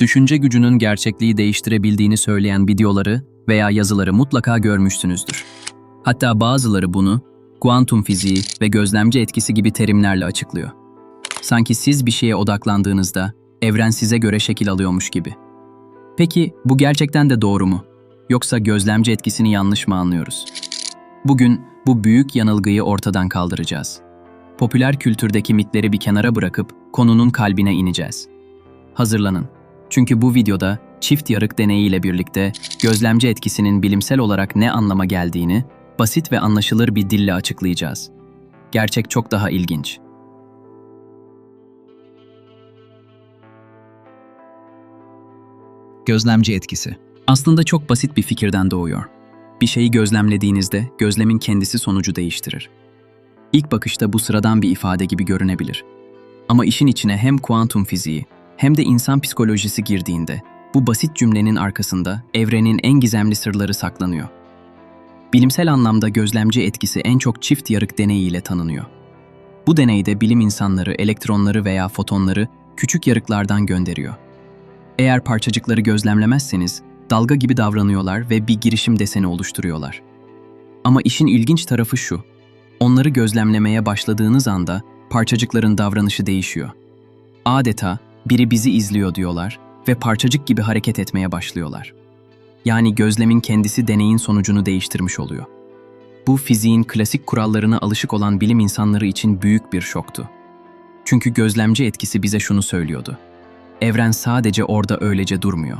Düşünce gücünün gerçekliği değiştirebildiğini söyleyen videoları veya yazıları mutlaka görmüşsünüzdür. Hatta bazıları bunu kuantum fiziği ve gözlemci etkisi gibi terimlerle açıklıyor. Sanki siz bir şeye odaklandığınızda evren size göre şekil alıyormuş gibi. Peki bu gerçekten de doğru mu? Yoksa gözlemci etkisini yanlış mı anlıyoruz? Bugün bu büyük yanılgıyı ortadan kaldıracağız. Popüler kültürdeki mitleri bir kenara bırakıp konunun kalbine ineceğiz. Hazırlanın. Çünkü bu videoda çift yarık deneyiyle birlikte gözlemci etkisinin bilimsel olarak ne anlama geldiğini basit ve anlaşılır bir dille açıklayacağız. Gerçek çok daha ilginç. Gözlemci etkisi. Aslında çok basit bir fikirden doğuyor. Bir şeyi gözlemlediğinizde gözlemin kendisi sonucu değiştirir. İlk bakışta bu sıradan bir ifade gibi görünebilir. Ama işin içine hem kuantum fiziği hem de insan psikolojisi girdiğinde bu basit cümlenin arkasında evrenin en gizemli sırları saklanıyor. Bilimsel anlamda gözlemci etkisi en çok çift yarık deneyiyle tanınıyor. Bu deneyde bilim insanları elektronları veya fotonları küçük yarıklardan gönderiyor. Eğer parçacıkları gözlemlemezseniz dalga gibi davranıyorlar ve bir girişim deseni oluşturuyorlar. Ama işin ilginç tarafı şu. Onları gözlemlemeye başladığınız anda parçacıkların davranışı değişiyor. Adeta biri bizi izliyor diyorlar ve parçacık gibi hareket etmeye başlıyorlar. Yani gözlemin kendisi deneyin sonucunu değiştirmiş oluyor. Bu fiziğin klasik kurallarına alışık olan bilim insanları için büyük bir şoktu. Çünkü gözlemci etkisi bize şunu söylüyordu. Evren sadece orada öylece durmuyor.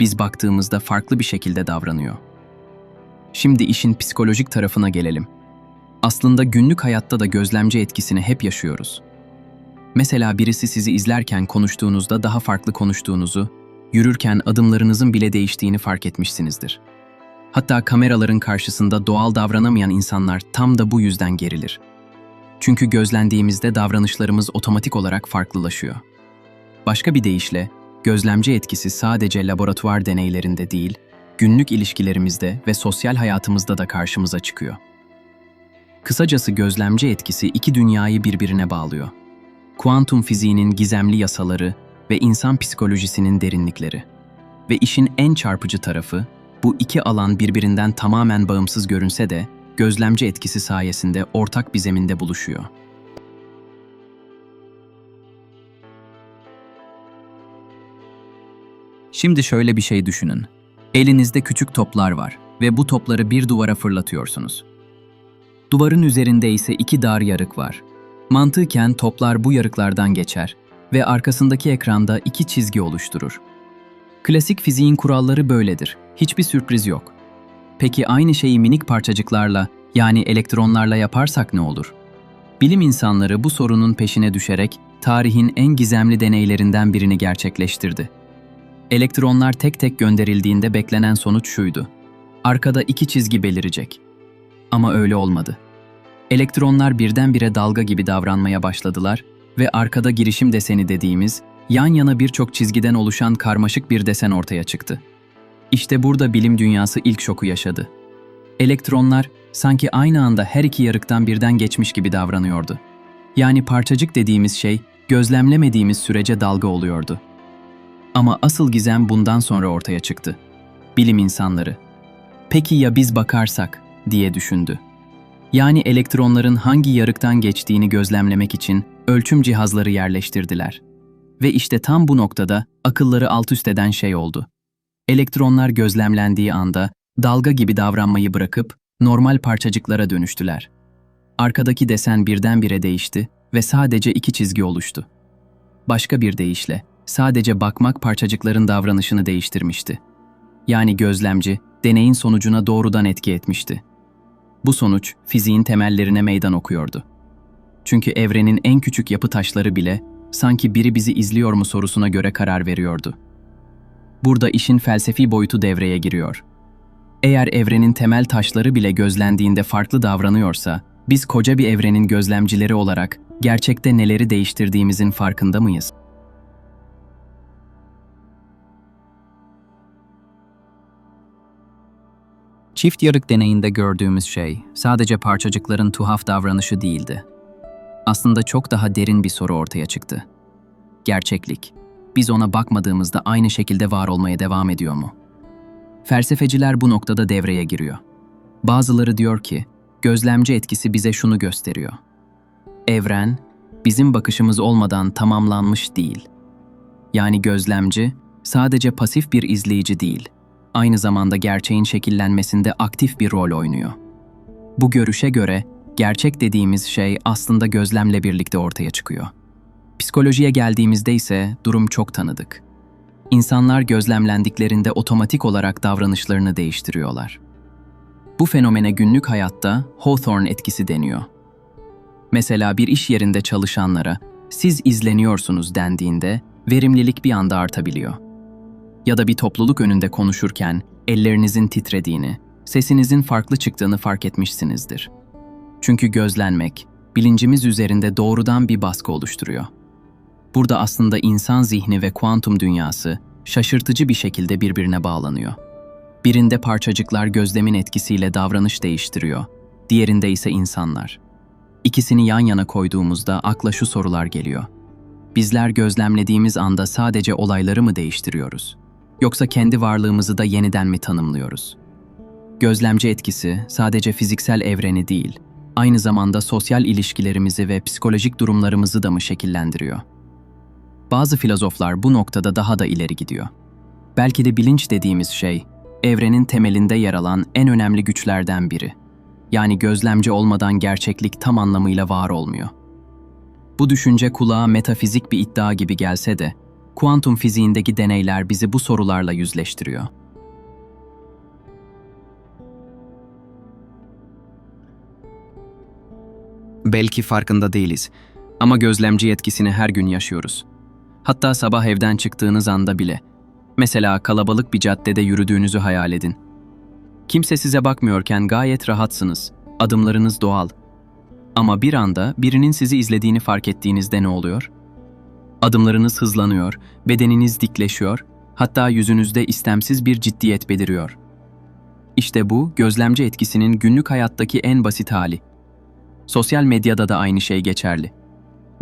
Biz baktığımızda farklı bir şekilde davranıyor. Şimdi işin psikolojik tarafına gelelim. Aslında günlük hayatta da gözlemci etkisini hep yaşıyoruz. Mesela birisi sizi izlerken konuştuğunuzda daha farklı konuştuğunuzu, yürürken adımlarınızın bile değiştiğini fark etmişsinizdir. Hatta kameraların karşısında doğal davranamayan insanlar tam da bu yüzden gerilir. Çünkü gözlendiğimizde davranışlarımız otomatik olarak farklılaşıyor. Başka bir deyişle, gözlemci etkisi sadece laboratuvar deneylerinde değil, günlük ilişkilerimizde ve sosyal hayatımızda da karşımıza çıkıyor. Kısacası gözlemci etkisi iki dünyayı birbirine bağlıyor. Kuantum fiziğinin gizemli yasaları ve insan psikolojisinin derinlikleri. Ve işin en çarpıcı tarafı, bu iki alan birbirinden tamamen bağımsız görünse de, gözlemci etkisi sayesinde ortak bir zeminde buluşuyor. Şimdi şöyle bir şey düşünün. Elinizde küçük toplar var ve bu topları bir duvara fırlatıyorsunuz. Duvarın üzerinde ise iki dar yarık var. Mantıken toplar bu yarıklardan geçer ve arkasındaki ekranda iki çizgi oluşturur. Klasik fiziğin kuralları böyledir. Hiçbir sürpriz yok. Peki aynı şeyi minik parçacıklarla yani elektronlarla yaparsak ne olur? Bilim insanları bu sorunun peşine düşerek tarihin en gizemli deneylerinden birini gerçekleştirdi. Elektronlar tek tek gönderildiğinde beklenen sonuç şuydu. Arkada iki çizgi belirecek. Ama öyle olmadı. Elektronlar birdenbire dalga gibi davranmaya başladılar ve arkada girişim deseni dediğimiz yan yana birçok çizgiden oluşan karmaşık bir desen ortaya çıktı. İşte burada bilim dünyası ilk şoku yaşadı. Elektronlar sanki aynı anda her iki yarıktan birden geçmiş gibi davranıyordu. Yani parçacık dediğimiz şey gözlemlemediğimiz sürece dalga oluyordu. Ama asıl gizem bundan sonra ortaya çıktı. Bilim insanları. Peki ya biz bakarsak diye düşündü. Yani elektronların hangi yarıktan geçtiğini gözlemlemek için ölçüm cihazları yerleştirdiler. Ve işte tam bu noktada akılları alt üst eden şey oldu. Elektronlar gözlemlendiği anda dalga gibi davranmayı bırakıp normal parçacıklara dönüştüler. Arkadaki desen birdenbire değişti ve sadece iki çizgi oluştu. Başka bir deyişle sadece bakmak parçacıkların davranışını değiştirmişti. Yani gözlemci deneyin sonucuna doğrudan etki etmişti. Bu sonuç fiziğin temellerine meydan okuyordu. Çünkü evrenin en küçük yapı taşları bile sanki biri bizi izliyor mu sorusuna göre karar veriyordu. Burada işin felsefi boyutu devreye giriyor. Eğer evrenin temel taşları bile gözlendiğinde farklı davranıyorsa, biz koca bir evrenin gözlemcileri olarak gerçekte neleri değiştirdiğimizin farkında mıyız? Çift yarık deneyinde gördüğümüz şey sadece parçacıkların tuhaf davranışı değildi. Aslında çok daha derin bir soru ortaya çıktı. Gerçeklik. biz ona bakmadığımızda aynı şekilde var olmaya devam ediyor mu? Felsefeciler bu noktada devreye giriyor. Bazıları diyor ki, gözlemci etkisi bize şunu gösteriyor. Evren, bizim bakışımız olmadan tamamlanmış değil. Yani gözlemci, sadece pasif bir izleyici değil, aynı zamanda gerçeğin şekillenmesinde aktif bir rol oynuyor. Bu görüşe göre gerçek dediğimiz şey aslında gözlemle birlikte ortaya çıkıyor. Psikolojiye geldiğimizde ise durum çok tanıdık. İnsanlar gözlemlendiklerinde otomatik olarak davranışlarını değiştiriyorlar. Bu fenomene günlük hayatta Hawthorne etkisi deniyor. Mesela bir iş yerinde çalışanlara siz izleniyorsunuz dendiğinde verimlilik bir anda artabiliyor. Ya da bir topluluk önünde konuşurken ellerinizin titrediğini, sesinizin farklı çıktığını fark etmişsinizdir. Çünkü gözlenmek, bilincimiz üzerinde doğrudan bir baskı oluşturuyor. Burada aslında insan zihni ve kuantum dünyası şaşırtıcı bir şekilde birbirine bağlanıyor. Birinde parçacıklar gözlemin etkisiyle davranış değiştiriyor, diğerinde ise insanlar. İkisini yan yana koyduğumuzda akla şu sorular geliyor. Bizler gözlemlediğimiz anda sadece olayları mı değiştiriyoruz? Yoksa kendi varlığımızı da yeniden mi tanımlıyoruz? Gözlemci etkisi sadece fiziksel evreni değil, aynı zamanda sosyal ilişkilerimizi ve psikolojik durumlarımızı da mı şekillendiriyor? Bazı filozoflar bu noktada daha da ileri gidiyor. Belki de bilinç dediğimiz şey, evrenin temelinde yer alan en önemli güçlerden biri. Yani gözlemci olmadan gerçeklik tam anlamıyla var olmuyor. Bu düşünce kulağa metafizik bir iddia gibi gelse de, kuantum fiziğindeki deneyler bizi bu sorularla yüzleştiriyor. Belki farkında değiliz ama gözlemci etkisini her gün yaşıyoruz. Hatta sabah evden çıktığınız anda bile. Mesela kalabalık bir caddede yürüdüğünüzü hayal edin. Kimse size bakmıyorken gayet rahatsınız. Adımlarınız doğal. Ama bir anda birinin sizi izlediğini fark ettiğinizde ne oluyor? Adımlarınız hızlanıyor, bedeniniz dikleşiyor, hatta yüzünüzde istemsiz bir ciddiyet beliriyor. İşte bu, gözlemci etkisinin günlük hayattaki en basit hali. Sosyal medyada da aynı şey geçerli.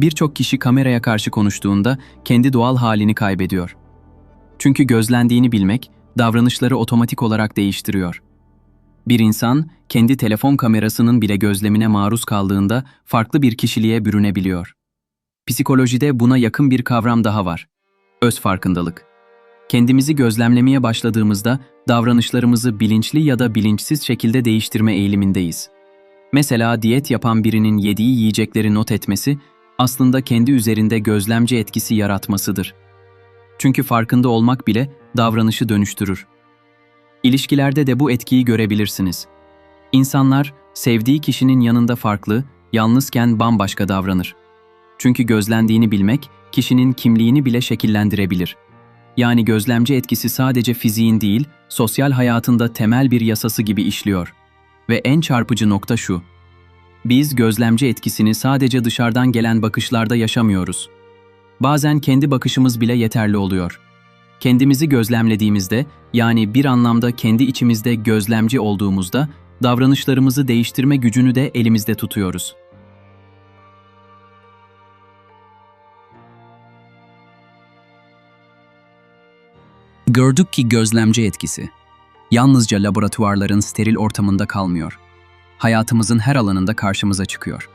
Birçok kişi kameraya karşı konuştuğunda kendi doğal halini kaybediyor. Çünkü gözlendiğini bilmek, davranışları otomatik olarak değiştiriyor. Bir insan, kendi telefon kamerasının bile gözlemine maruz kaldığında farklı bir kişiliğe bürünebiliyor. Psikolojide buna yakın bir kavram daha var. Öz farkındalık. Kendimizi gözlemlemeye başladığımızda davranışlarımızı bilinçli ya da bilinçsiz şekilde değiştirme eğilimindeyiz. Mesela diyet yapan birinin yediği yiyecekleri not etmesi aslında kendi üzerinde gözlemci etkisi yaratmasıdır. Çünkü farkında olmak bile davranışı dönüştürür. İlişkilerde de bu etkiyi görebilirsiniz. İnsanlar sevdiği kişinin yanında farklı, yalnızken bambaşka davranır. Çünkü gözlendiğini bilmek kişinin kimliğini bile şekillendirebilir. Yani gözlemci etkisi sadece fiziğin değil, sosyal hayatında temel bir yasası gibi işliyor. Ve en çarpıcı nokta şu. Biz gözlemci etkisini sadece dışarıdan gelen bakışlarda yaşamıyoruz. Bazen kendi bakışımız bile yeterli oluyor. Kendimizi gözlemlediğimizde, yani bir anlamda kendi içimizde gözlemci olduğumuzda, davranışlarımızı değiştirme gücünü de elimizde tutuyoruz. Gördük ki gözlemci etkisi yalnızca laboratuvarların steril ortamında kalmıyor hayatımızın her alanında karşımıza çıkıyor.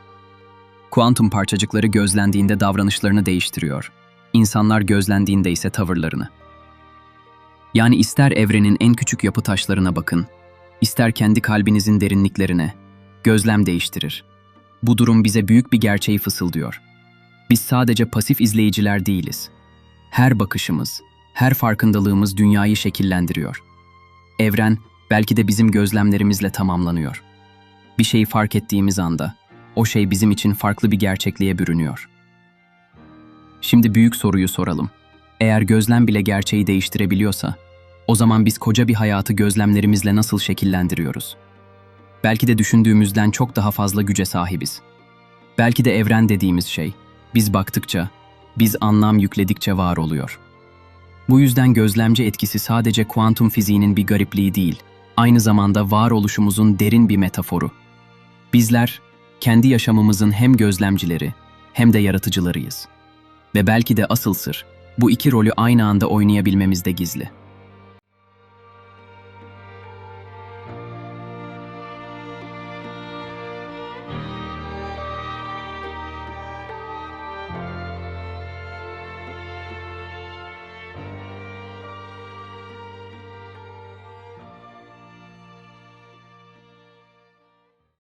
Kuantum parçacıkları gözlendiğinde davranışlarını değiştiriyor. İnsanlar gözlendiğinde ise tavırlarını. Yani ister evrenin en küçük yapı taşlarına bakın, ister kendi kalbinizin derinliklerine, gözlem değiştirir. Bu durum bize büyük bir gerçeği fısıldıyor. Biz sadece pasif izleyiciler değiliz. Her bakışımız, her farkındalığımız dünyayı şekillendiriyor. Evren belki de bizim gözlemlerimizle tamamlanıyor.'' Bir şeyi fark ettiğimiz anda o şey bizim için farklı bir gerçekliğe bürünüyor. Şimdi büyük soruyu soralım. Eğer gözlem bile gerçeği değiştirebiliyorsa, o zaman biz koca bir hayatı gözlemlerimizle nasıl şekillendiriyoruz? Belki de düşündüğümüzden çok daha fazla güce sahibiz. Belki de evren dediğimiz şey, biz baktıkça, biz anlam yükledikçe var oluyor. Bu yüzden gözlemci etkisi sadece kuantum fiziğinin bir garipliği değil, aynı zamanda varoluşumuzun derin bir metaforu. Bizler kendi yaşamımızın hem gözlemcileri hem de yaratıcılarıyız. Ve belki de asıl sır Bu iki rolü aynı anda oynayabilmemizde gizli.